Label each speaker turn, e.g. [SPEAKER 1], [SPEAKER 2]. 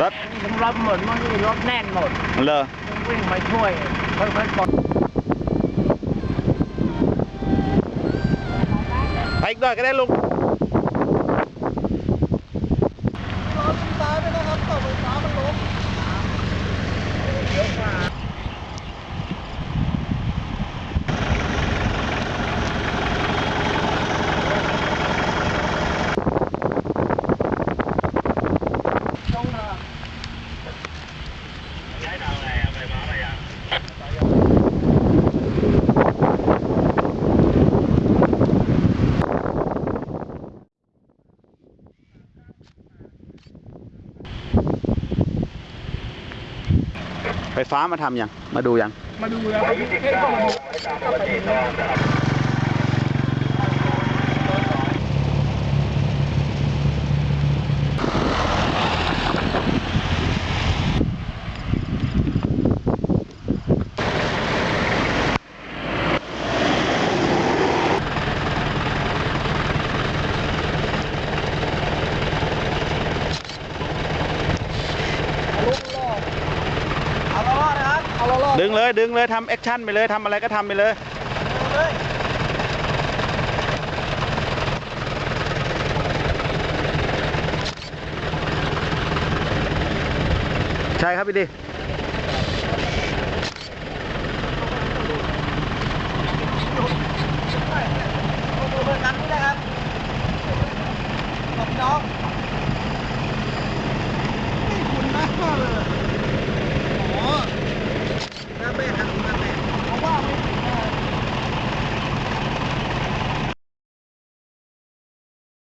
[SPEAKER 1] รถ
[SPEAKER 2] รถหมดมันรถแน่นหมด
[SPEAKER 1] เลอ
[SPEAKER 2] วิ่งมาช่วยค่อยๆกด
[SPEAKER 1] ไปอีกหน่อยก็ได้ลุง ไฟฟ้ามาทำยัง มาดูยัง มาด
[SPEAKER 3] ูแล้วเฮ้ยมาดู
[SPEAKER 1] ดึงเลยดึงเลยทำแอคชั่นไปเลยทำอะไรก็ทำไปเลย ใช่ครับพี่ดิ ขอ
[SPEAKER 3] บคุณครับขอบคุณน้อง